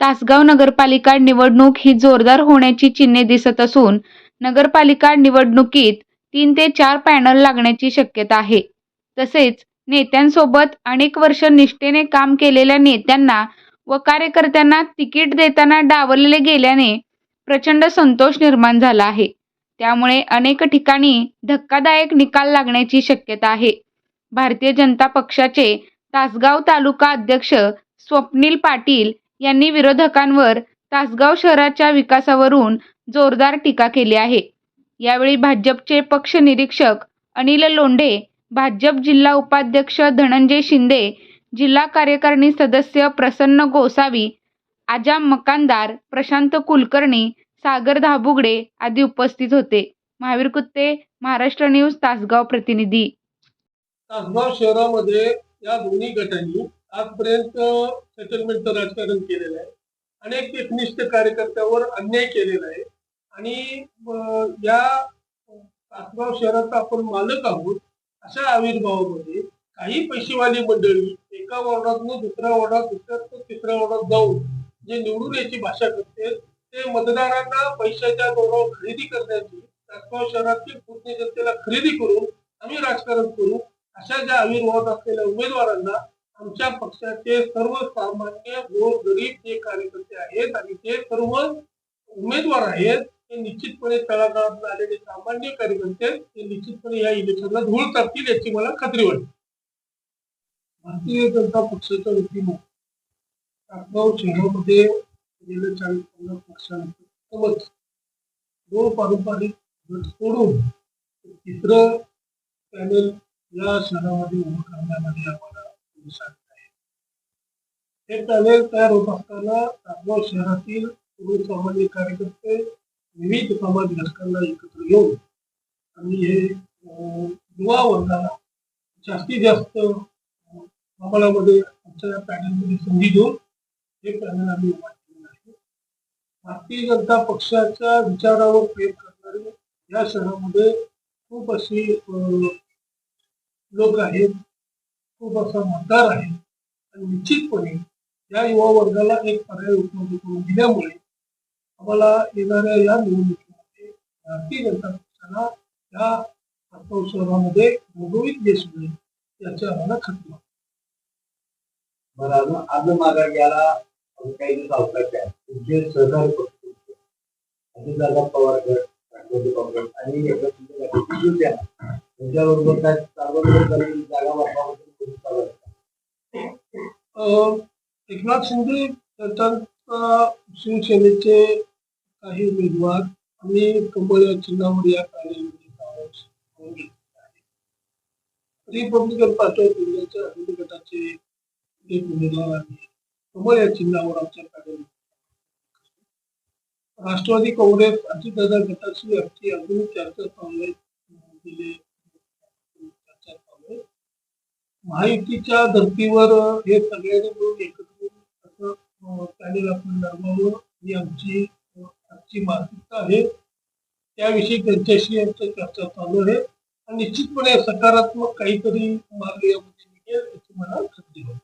तासगाव नगरपालिका निवडणूक ही जोरदार होण्याची चिन्हे दिसत असून नगरपालिका निवडणुकीत तीन ते चार पॅनल लागण्याची शक्यता आहे. तसेच नेत्यांसोबत अनेक वर्ष निष्ठेने काम केलेल्या नेत्यांना व कार्यकर्त्यांना तिकीट देताना डावलले गेल्याने प्रचंड संतोष निर्माण झाला आहे. त्यामुळे अनेक ठिकाणी धक्कादायक निकाल लागण्याची शक्यता आहे. भारतीय जनता पक्षाचे तासगाव तालुका अध्यक्ष स्वप्नील पाटील यांनी विरोधकांवर तासगाव शहराच्या विकासावरून जोरदार टीका केली आहे. यावेळी भाजपचे पक्ष निरीक्षक अनिल लोंढे भाजप जिल्हा उपाध्यक्ष धनंजय शिंदे जिल्हा कार्यकारिणी सदस्य प्रसन्न गोसावी आजाम मकानदार प्रशांत कुलकर्णी सागर धाबुगडे आदी उपस्थित होते. महावीर कुत्ते महाराष्ट्र न्यूज तासगाव प्रतिनिधी. तासगाव शहरामध्ये या दोन्ही गटांनी आजपर्यंत सेटलमेंटचं राजकारण केलेलं आहे. अनेक एकनिष्ठ कार्यकर्त्यावर अन्याय केलेला आहे. आणि या तासगाव शहराचा आपण मालक आहोत अशा आविर्भावामध्ये काही पैसेवाली मंडळी एका वॉर्डातून दुसऱ्या वॉर्डात दुसऱ्या तिसऱ्या वॉर्डात जाऊन जे निवडून याची भाषा करते ते मतदारांना पैशाच्या जोरावर खरेदी करण्याची तासगाव शहरातील पूर्ण जनतेला खरेदी करून आम्ही राजकारण करू अशा ज्या आविर्भावात असलेल्या उमेदवारांना आमच्या पक्षाचे सर्वसामान्य गोर गरीब जे कार्यकर्ते आहेत आणि ते सर्व उमेदवार आहेत ते निश्चितपणे तळागाळात आलेले सामान्य कार्यकर्ते ते निश्चितपणे या इलेक्शनला धूळ करतील याची मला खात्री वाटते. भारतीय जनता पक्षाच्या वतीनं तासगाव शहरामध्ये गेल्या चाळीस पन्नास वर्षांचं समज दोन पारंपरिक गट सोडून तिसरं पॅनल या शहरामध्ये उभं करण्यामध्ये आपण हे पॅनेल तयार होत असताना तासगाव शहरातील सामान्य कार्यकर्ते विविध समाज घटकांना एकत्र येऊन आम्ही हे युवा वर्गाला जास्तीत जास्त प्रमाणामध्ये आमच्या पॅनलमध्ये संधी देऊन हे पॅनल आम्ही उभा केलेलं आहे भारतीय जनता पक्षाच्या विचारावर प्रेम करणारे या शहरामध्ये खूप अशी लोक आहेत खूप असा मतदार आहे आणि निश्चितपणे या युवा वर्गाला एक पर्याय उपलब्ध करून दिल्यामुळे आम्हाला येणाऱ्या या निवडणुकीमध्ये भारतीय जनता पक्षाला या तासगाव शहरामध्ये घवघवीत यश मिळेल याची आम्हाला खात्री बरं अजून अजून माघार घ्यायला काही दिवस अवकाश आहे. तुमचे सहकारी पक्ष अजितदादा पवार गट राष्ट्रवादी काँग्रेस आणि एकनाथ शिंदे त्यांच्याबरोबर काय सार्वजनिक जागा वाटपाबद्दल एकनाथ शिंदे शिवसेनेचे काही उमेदवार आणि कमळ या चिन्हावर या कार्यामध्ये रिपब्लिकन पार्टी ऑफ इंडियाच्या अनेक गटाचे एक उमेदवार आहे. कमळ या चिन्हावर आमच्या कार्यालयात राष्ट्रवादी काँग्रेस अजितदादा गटाशी आमची अजून चर्चा चालू आहे अं, गेले चर्चा चालू आहे महायुतीच्या धर्तीवर हे सगळ्यांनी मिळून एकत्र असं चालेल आपण लढवावं ही आमची आजची मानसिकता आहे त्याविषयी त्यांच्याशी आमची चर्चा चालू आहे. आणि निश्चितपणे सकारात्मक काहीतरी मार्ग यामध्ये निघेल याची मला खात्री आहे